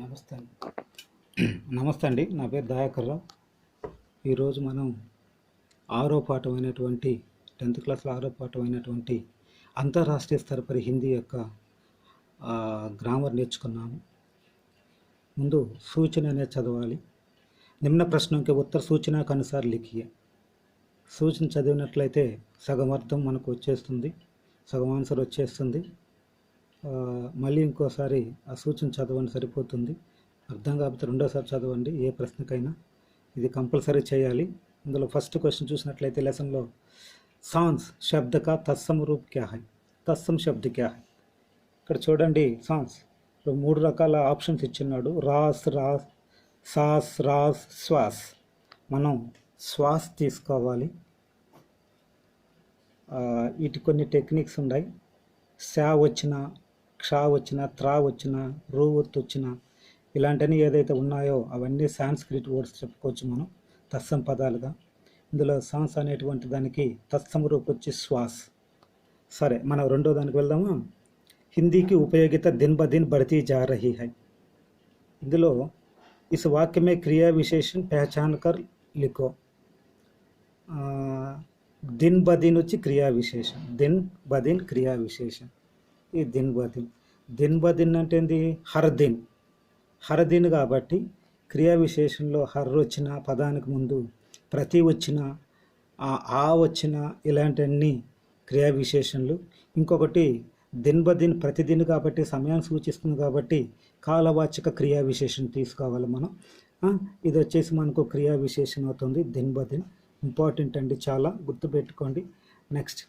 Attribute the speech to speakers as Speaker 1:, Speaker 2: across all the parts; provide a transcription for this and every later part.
Speaker 1: నమస్తే అండి. నమస్తే అండి. నా పేరు దయాకర్ రావు. ఈరోజు మనం ఆరో పాఠమైనటువంటి టెన్త్ క్లాస్లో ఆరో పాఠం అయినటువంటి అంతర్రాష్ట్రీయ స్థరపరి హిందీ యొక్క గ్రామర్ నేర్చుకున్నాము. ముందు సూచన అనేది చదవాలి. నిమ్న ప్రశ్నకి ఉత్తర సూచన కనుసార్ లిఖియే. సూచన చదివినట్లయితే సగం అర్థం మనకు వచ్చేస్తుంది. సగం ఆన్సర్ వచ్చేస్తుంది. మళ్ళీ ఇంకోసారి ఆ సూచన చదవండి సరిపోతుంది. అర్థం కాకపోతే రెండోసారి చదవండి ఏ ప్రశ్నకైనా. ఇది కంపల్సరీ చేయాలి. ఇందులో ఫస్ట్ క్వశ్చన్ చూసినట్లయితే లెసన్లో సాన్స్ శబ్దక తత్సం రూప్ క్యా హై శబ్ద క్యా హై ఇక్కడ చూడండి సాన్స్ మూడు రకాల ఆప్షన్స్ ఇచ్చిన్నాడు. రాస్ రాస్ సాస్ రాస్ శ్వాస్ మనం శ్వాస్ తీసుకోవాలి. ఇటు వీటి కొన్ని టెక్నిక్స్ ఉన్నాయి. శా వచ్చిన క్షా వచ్చిన త్రా వచ్చిన రూ ఒత్తు వచ్చిన ఇలాంటివన్నీ ఏదైతే ఉన్నాయో అవన్నీ సాంస్క్రిట్ వర్డ్స్ చెప్పుకోవచ్చు మనం తత్సం పదాలుగా. ఇందులో సాన్స్ అనేటువంటి దానికి తత్సం రూపు వచ్చి శ్వాస్. సరే మనం రెండో దానికి వెళ్దామా? హిందీకి ఉపయోగిత దిన్ బ దిన్ బడితీ జా రహీ హై. ఇందులో ఇస్ వాక్యమే క్రియా విశేషం పహచాన్ కర్ లిఖో. దిన్ బ వచ్చి క్రియా విశేషం. దిన్ బ దిన్ క్రియా విశేషం. ఈ దిన్ బ దిన్ దిన్ బ దిన్ అంటే ఏంది? హర్ దిన్ హర్ దిన్ కాబట్టి క్రియా విశేషంలో హర్ వచ్చిన పదానికి ముందు ప్రతి వచ్చిన ఆ ఆ వచ్చిన ఇలాంటివన్నీ క్రియా విశేషణలు. ఇంకొకటి దిన్ బ దిన్ ప్రతిదిన్ కాబట్టి సమయాన్ని సూచిస్తుంది కాబట్టి కాలవాచక క్రియా విశేషణ తీసుకోవాలి మనం. ఇది వచ్చేసి మనకు క్రియా విశేషణ అవుతుంది దిన్ బ దిన్ ఇంపార్టెంట్ అండి చాలా గుర్తుపెట్టుకోండి. నెక్స్ట్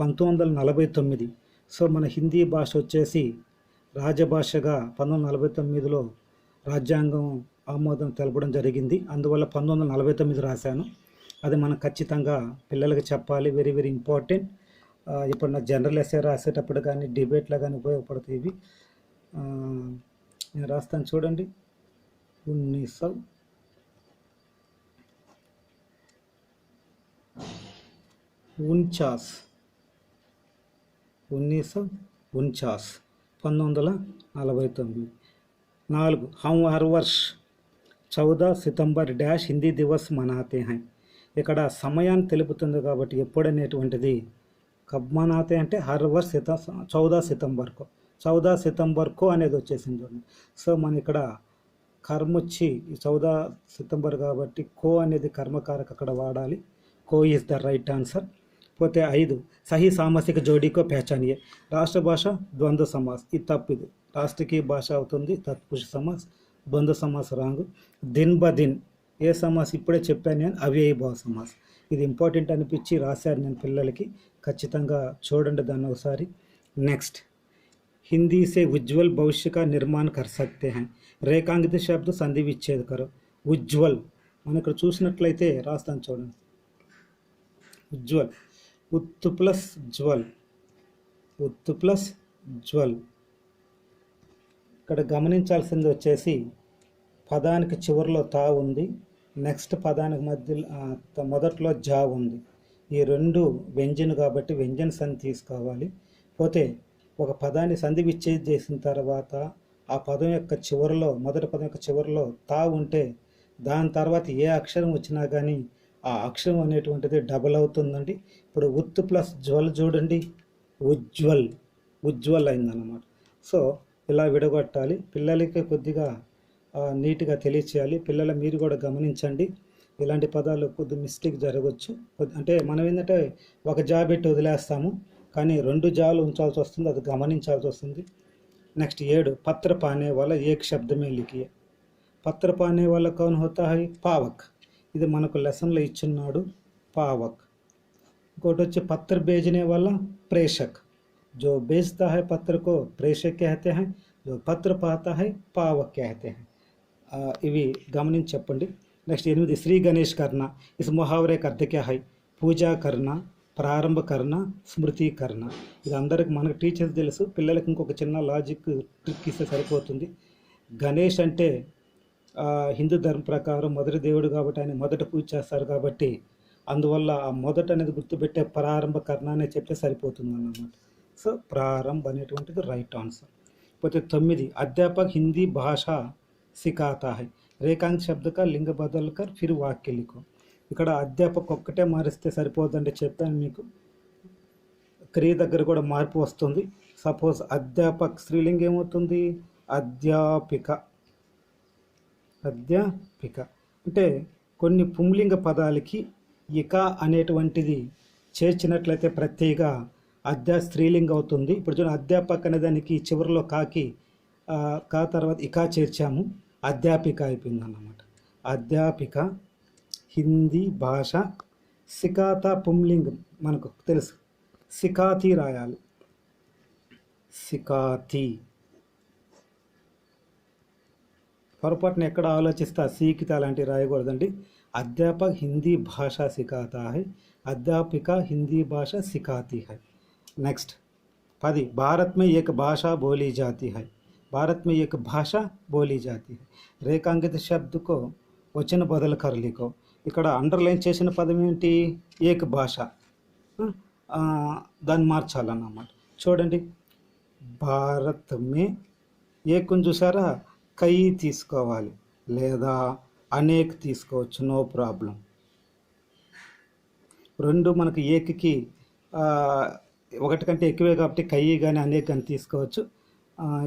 Speaker 1: పంతొమ్మిది వందల నలభై తొమ్మిది. సో మన హిందీ భాష వచ్చేసి రాజభాషగా పంతొమ్మిది నలభై తొమ్మిదిలో రాజ్యాంగం ఆమోదం తెలపడం జరిగింది. అందువల్ల పంతొమ్మిది వందల నలభై తొమ్మిది రాశాను. అది మనం ఖచ్చితంగా పిల్లలకి చెప్పాలి. Very very important. ఇప్పుడు నా జనరల్ ఎస్ఏ రాసేటప్పుడు కానీ డిబేట్లో కానీ ఉపయోగపడతాయి ఇవి. నేను రాస్తాను చూడండి. ఉన్నీస్ ఉంచాస్. ఉన్నీస్ సౌ ఉన్చాస్ పంతొమ్మిది వందల నలభై తొమ్మిది. నాలుగు హమ్ హర్ వర్ష్ చౌదా సితంబర్ డాష్ హిందీ దివస్ మనాతే హై. ఇక్కడ సమయాన్ని తెలుపుతుంది కాబట్టి ఎప్పుడనేటువంటిది కబ్ మనాతే అంటే హర్ వర్ష్ సిత చౌదా సితంబర్కో. చౌదా సితంబర్కో అనేది వచ్చేసింది చూడండి. సో మన ఇక్కడ కర్మొచ్చి చౌదా సితంబర్ కాబట్టి కో అనేది కర్మకారక అక్కడ వాడాలి. కో ఈజ్ ద రైట్ ఆన్సర్. పోతే ఐదు సహీ సామాసిక జోడీకో పెహచానియే రాష్ట్ర భాష ద్వంద్వ సమాస్ ఇది తప్పు ఇది రాష్ట్రకి భాష అవుతుంది తత్పురుష సమాస్ ద్వంద్వ సమాస్ రాంగ్ దిన్ బ దిన్ ఏ సమాస్ ఇప్పుడే చెప్పాను నేను అవ్యయ భావ సమాస్ ఇది ఇంపార్టెంట్ అనిపించి రాశారు నేను పిల్లలకి ఖచ్చితంగా చూడండి దాన్ని ఒకసారి నెక్స్ట్ हिंदी से उज्जवल भविष्य का निर्माण कर सकते हैं రేఖాంకిత శబ్ద సంధి విచ్ఛేద కరో ఉజ్వల్ మనం ఇక్కడ చూసినట్లయితే రాస్తాను చూడండి ఉజ్వల్ ఉత్తు ప్లస్ జ్వల్. ఉత్తు ప్లస్ జ్వల్. ఇక్కడ గమనించాల్సింది వచ్చేసి పదానికి చివరిలో తా ఉంది. నెక్స్ట్ పదానికి మధ్య మొదట్లో జా ఉంది. ఈ రెండు వ్యంజన్ కాబట్టి వ్యంజన సంధి తీసుకోవాలి. పోతే ఒక పదాన్ని సంధి విచ్ఛేది చేసిన తర్వాత ఆ పదం యొక్క చివరిలో మొదటి పదం యొక్క చివరిలో తా ఉంటే దాని తర్వాత ఏ అక్షరం వచ్చినా కానీ ఆ అక్షరం అనేటువంటిది డబల్ అవుతుందండి. ఇప్పుడు ఉత్ ప్లస్ జ్వల్ చూడండి. ఉజ్వల్ ఉజ్వల్ అయిందన్నమాట. సో ఇలా విడగొట్టాలి. పిల్లలకి కొద్దిగా నీట్గా తెలియచేయాలి. పిల్లలు మీరు కూడా గమనించండి. ఇలాంటి పదాలు కొద్ది మిస్టేక్ జరగవచ్చు అంటే మనం ఏంటంటే ఒక జా పెట్టి వదిలేస్తాము. కానీ రెండు జాలు ఉంచాల్సి వస్తుంది. అది గమనించాల్సి వస్తుంది. నెక్స్ట్ ఏడు పత్ర పానే వల్ల ఏక్ శబ్దమే లిఖియ. పత్ర పానే వల్ల కౌన్ హోతా హై? పావక్. ఇది మనకు లెసన్లో ఇచ్చున్నాడు. పావక్. ఇంకోటి వచ్చి పత్ర బేజనే వల్ల ప్రేషక్ जो बेचता है पत्र को प्रेषक कहते हैं जो పత్ర పాతా है పావక్ कहते हैं ఆ, ఇవి గమనించి చెప్పండి నెక్స్ట్ ఎనిమిది శ్రీ గణేష్ కర్ణ ఇస్ ముహావరే అర్థ క్యా హై పూజా కర్ణ ప్రారంభ కర్ణ స్మృతి కర్ణ ఇది అందరికి మనకు టీచర్స్ తెలుసు పిల్లలకి ఇంకొక చిన్న లాజిక్ ట్రిక్ ఇస్తే సరిపోతుంది గణేష్ అంటే ఆ, హిందూ ధర్మం ప్రకారం మొదటి దేవుడు కాబట్టి ఆయన మొదట పూజ చేస్తారు కాబట్టి అందువల్ల ఆ మొదట అనేది గుర్తుపెట్టే ప్రారంభ కర్ణాన్ని చెప్తే సరిపోతుంది అన్నమాట సో ప్రారంభ అనేటువంటిది రైట్ ఆన్సర్. పోతే తొమ్మిది అధ్యాపక్ హిందీ భాష సికాతాహి. హై రేఖాంక్ శబ్దక లింగ బదల్కర్ ఫిర్ వాక్య ఇక్కడ అధ్యాపక ఒక్కటే మారిస్తే సరిపోదండి చెప్పాను మీకు. క్రియ దగ్గర కూడా మార్పు వస్తుంది. సపోజ్ అధ్యాపక్ స్త్రీలింగ్ ఏమవుతుంది? అధ్యాపిక. అధ్యాపిక. అంటే కొన్ని పుంలింగ పదాలకి ఇక అనేటువంటిది చేర్చినట్లయితే ప్రత్యేక అధ్యా స్త్రీలింగం అవుతుంది. ఇప్పుడు చూడండి అధ్యాపక అనే దానికి చివరిలో కాకి కా తర్వాత ఇకా చేర్చాము. అధ్యాపిక అయిపోయింది అన్నమాట అధ్యాపిక హిందీ భాష సికాత పుంలింగం మనకు తెలుసు. సికాతి రాయాలి. సికాతి. పొరపాటున ఎక్కడ ఆలోచిస్తే సీకిత అలాంటివి రాయకూడదండి. అధ్యాపక హిందీ భాష సిఖాతాయి అధ్యాపిక హిందీ భాష సిఖాతి హై నెక్స్ట్ పది. భారత్ మే ఏక భాష బోలీ జాతి హై భారత్ మే ఏక భాష బోలీ జాతి హై రేఖాంకిత శబ్దకో వచ్చిన బదులు కరలికో. ఇక్కడ అండర్లైన్ చేసిన పదం ఏంటి? ఏక భాష. దాన్ని మార్చాలన్నమాట. చూడండి. భారత్ మే ఏకుని చూసారా? కయ్యి తీసుకోవాలి. లేదా అనేక్ తీసుకోవచ్చు. No problem. రెండు మనకు ఏకకి ఒకటి కంటే ఎక్కువే కాబట్టి కయ్యి కానీ అనేక్ కానీ తీసుకోవచ్చు.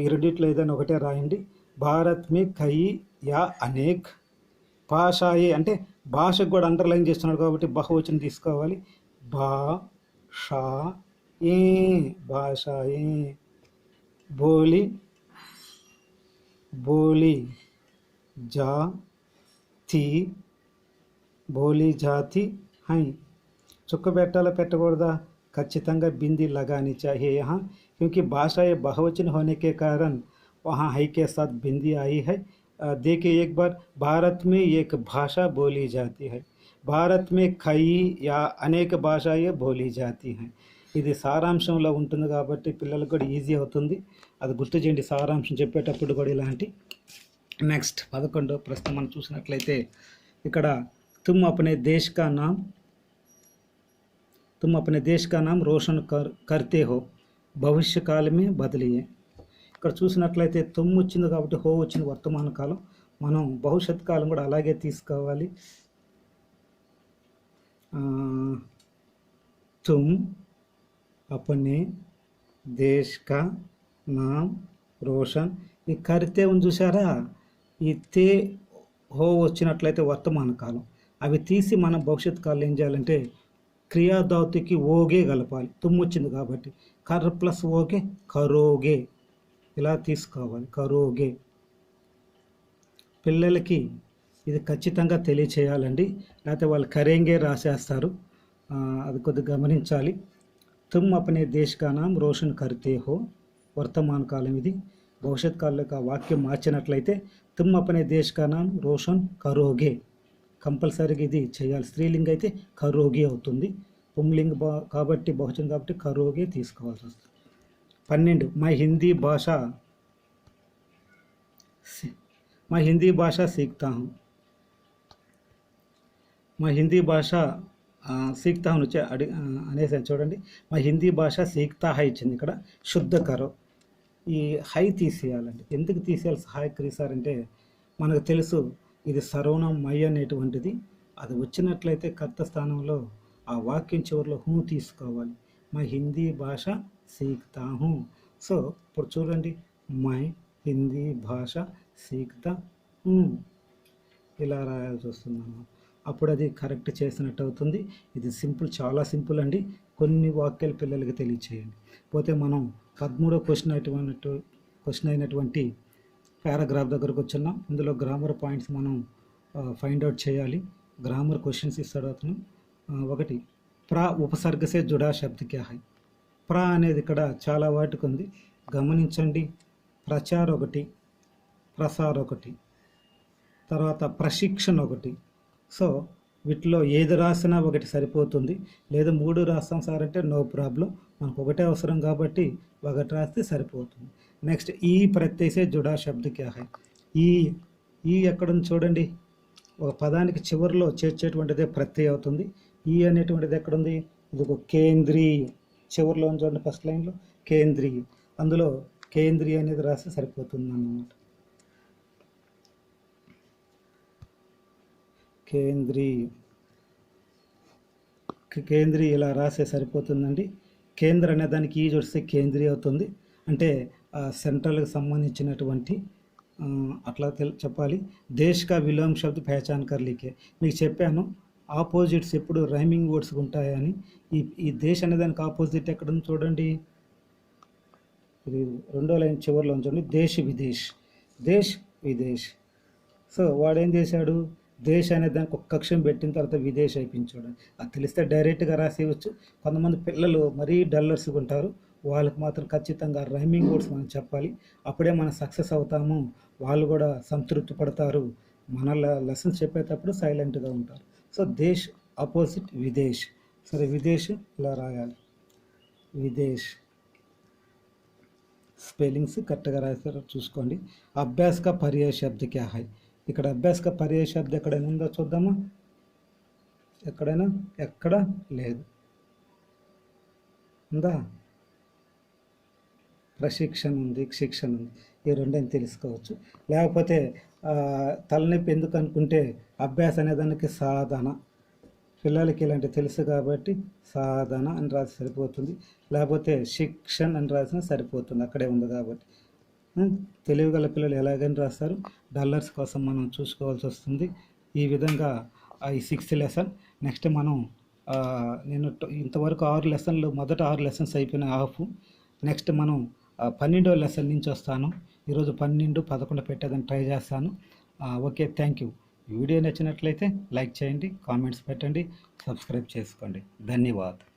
Speaker 1: ఈ రెండిట్లో ఏదైనా ఒకటే రాయండి. భారత్ మీ కయ్యి యా అనేక్. భాషాయే అంటే భాషకు కూడా అండర్లైన్ చేస్తున్నాడు కాబట్టి బహువచనం తీసుకోవాలి. బా షా ఏ భాషాయే. బోలి బోలి జా తి బోలి జాతి హై చుక్క పెట్టాలా పెట్టకూడదా ఖచ్చితంగా बिंदी लगानी चाहिए यहाँ क्योंकि भाषा ये बहुवचन होने के कारण वहाँ है के साथ बिंदी आई है अ, देखिए एक बार भारत में एक भाषा बोली जाती है భారత్ మే కై యా అనేక భాషాయే బోలీ జాతి హై ఇది సారాంశంలో ఉంటుంది కాబట్టి పిల్లలకు కూడా ఈజీ అవుతుంది అది గుర్తు చేయండి సారాంశం చెప్పేటప్పుడు కూడా ఇలాంటి నెక్స్ట్ పదకొండో ప్రశ్న మనం చూసినట్లయితే ఇక్కడ తుమ్ అప్నే దేశ్ కా నామ్ तुम अपने देश का नाम रोशन कर करते हो భవిష్య కాలమే బదిలీయే ఇక్కడ చూసినట్లయితే తుమ్ వచ్చింది కాబట్టి హో వచ్చింది వర్తమాన కాలం మనం భవిష్యత్ కాలం కూడా అలాగే తీసుకోవాలి ఆ, తుమ్ అపనే దేశ్ కా నామ్ రోషన్ ఈ కరితే ఉంది చూసారా ఈ తే హో వచ్చినట్లయితే వర్తమాన కాలం. అవి తీసి మనం భవిష్యత్ కాలం ఏం చేయాలంటే క్రియాధాతుకి ఓగే కలపాలి. తుమ్ము వచ్చింది కాబట్టి కర్ర ప్లస్ ఓగే కరోగే. ఇలా తీసుకోవాలి కరోగే. పిల్లలకి ఇది ఖచ్చితంగా తెలియచేయాలండి. లేకపోతే వాళ్ళు కరేంగే రాసేస్తారు. అది కొద్దిగా గమనించాలి. తుమ్ అపనే దేశ్ కా నామ్ రోషన్ కర్తే హో. వర్తమాన కాలం ఇది. భవిష్యత్ కాలంలో వాక్యం మార్చినట్లయితే తుమ్ అపనే దేశ్ కా రోషన్ కరోగే. కంపల్సరీగా ఇది చేయాలి. స్త్రీలింగ్ అయితే కరోగి అవుతుంది. పుంలింగ్ బా కాబట్టి బహుజన్ కాబట్టి కరోగే తీసుకోవాల్సి వస్తుంది. పన్నెండు. మా హిందీ భాష సి- మా హిందీ భాష సీక్తా మా హిందీ భాష ఆ, సీక్తా వచ్చే అడి అనేసి అనేసాను చూడండి. మా హిందీ భాష సీక్తా హై ఇచ్చింది ఇక్కడ. శుద్ధ కరో. ఈ హై తీసేయాలండి. ఎందుకు తీసేయాలి? సహాయక తీసారంటే మనకు తెలుసు ఇది సర్వనం మై అనేటువంటిది. అది వచ్చినట్లయితే కర్త స్థానంలో ఆ వాక్యం చివరిలో హూ తీసుకోవాలి. మా హిందీ భాష సీక్తా హూ సో ఇప్పుడు చూడండి. మై హిందీ భాష సీక్తా హూ ఇలా రాయాల్సి వస్తున్నాను అప్పుడు అది కరెక్ట్ చేసినట్టు అవుతుంది. ఇది సింపుల్ చాలా సింపుల్ అండి. కొన్ని వాక్యాలు పిల్లలకి తెలియచేయండి. పోతే మనం పదమూడో క్వశ్చన్ అయినటువంటి క్వశ్చన్ అయినటువంటి పారాగ్రాఫ్ దగ్గరకు వచ్చున్నాం. ఇందులో గ్రామర్ పాయింట్స్ మనం ఫైండ్ అవుట్ చేయాలి. గ్రామర్ క్వశ్చన్స్ ఇస్తాడు అతను. ఒకటి ప్రా ఉపసర్గసే జుడా శబ్ద ప్ర హై ప్రా అనేది ఇక్కడ చాలా వాటికి ఉంది. గమనించండి. ప్రచార్ ఒకటి ప్రసార్ ఒకటి తర్వాత ప్రశిక్షణ ఒకటి. సో వీటిలో ఏది రాసినా ఒకటి సరిపోతుంది. లేదా మూడు రాస్తాం సార్ అంటే నో ప్రాబ్లం మనకు ఒకటే అవసరం కాబట్టి ఒకటి రాస్తే సరిపోతుంది. నెక్స్ట్ ఈ ప్రత్యేసే జుడా శబ్దక్యా హై? ఈ ఈ ఎక్కడుంది చూడండి. ఒక పదానికి చివరిలో చేర్చేటువంటిదే ప్రత్యయ అవుతుంది. ఈ అనేటువంటిది ఎక్కడుంది? ఇది ఒక కేంద్రీయ. చివరిలో చూడండి ఫస్ట్ లైన్లో కేంద్రీయ. అందులో కేంద్రీయ అనేది రాస్తే సరిపోతుంది అన్నమాట కేంద్రీ కేంద్రీ ఇలా రాసే సరిపోతుందండి. కేంద్ర అనే దానికి ఈ చూస్తే కేంద్రీ అవుతుంది. అంటే ఆ సెంట్రల్కి సంబంధించినటువంటి అట్లా తెలి చెప్పాలి. దేశ్ కా విలోమ్ శబ్ద్ పహచాన్ మీకు చెప్పాను ఆపోజిట్స్ ఎప్పుడు రైమింగ్ వర్డ్స్ ఉంటాయని. ఈ ఈ దేశ్ అనే దానికి ఆపోజిట్ ఎక్కడ చూడండి. ఇది రెండో లైన్ చివరిలో ఉంచండి. దేశ్ విదేశ్. దేశ్ విదేశ్. సో వాడేం చేశాడు? దేశ అనే దానికి ఒక కక్షం పెట్టిన తర్వాత విదేశ్ అయిపించాడు అది తెలిస్తే డైరెక్ట్గా రాసేయచ్చు. కొంతమంది పిల్లలు మరీ డల్లర్స్గా ఉంటారు. వాళ్ళకి మాత్రం ఖచ్చితంగా రైమింగ్ వర్డ్స్ మనం చెప్పాలి. అప్పుడే మనం సక్సెస్ అవుతాము. వాళ్ళు కూడా సంతృప్తి పడతారు. మన లెసన్స్ చెప్పేటప్పుడు సైలెంట్గా ఉంటారు. సో దేశ్ ఆపోజిట్ విదేశ్. సరే విదేశ్ ఇలా రాయాలి. విదేశ్ స్పెల్లింగ్స్ కరెక్ట్గా రాసారో చూసుకోండి. అభ్యాస్ కా పర్యాయ హై ఇక్కడ అభ్యాసక కా పర్యాయ ఎక్కడైనా ఉందో చూద్దామా? ఎక్కడైనా? ఎక్కడ? లేదు. ఉందా? ప్రశిక్షణ ఉంది శిక్షణ ఉంది. ఈ రెండని తెలుసుకోవచ్చు. లేకపోతే తలనొప్పి ఎందుకు అనుకుంటే అభ్యాస అనే దానికి సాధన. పిల్లలకి ఇలాంటి తెలుసు కాబట్టి సాధన అని రాసి సరిపోతుంది. లేకపోతే శిక్షణ అని రాసిన సరిపోతుంది. అక్కడే ఉంది కాబట్టి. తెలివిగల పిల్లలు ఎలాగని రాస్తారు. డల్లర్స్ కోసం మనం చూసుకోవాల్సి వస్తుంది. ఈ విధంగా ఈ సిక్స్త్ లెసన్ నెక్స్ట్ మనం నేను ఇంతవరకు ఆరు లెసన్లు మొదట ఆరు లెసన్స్ అయిపోయిన హాఫ్ నెక్స్ట్ మనం పన్నెండో లెసన్ నుంచి వస్తాను. ఈరోజు పన్నెండు పదకొండు పెట్టేదని ట్రై చేస్తాను. ఓకే థ్యాంక్ యూ వీడియో నచ్చినట్లయితే లైక్ చేయండి కామెంట్స్ పెట్టండి సబ్స్క్రైబ్ చేసుకోండి. ధన్యవాదాలు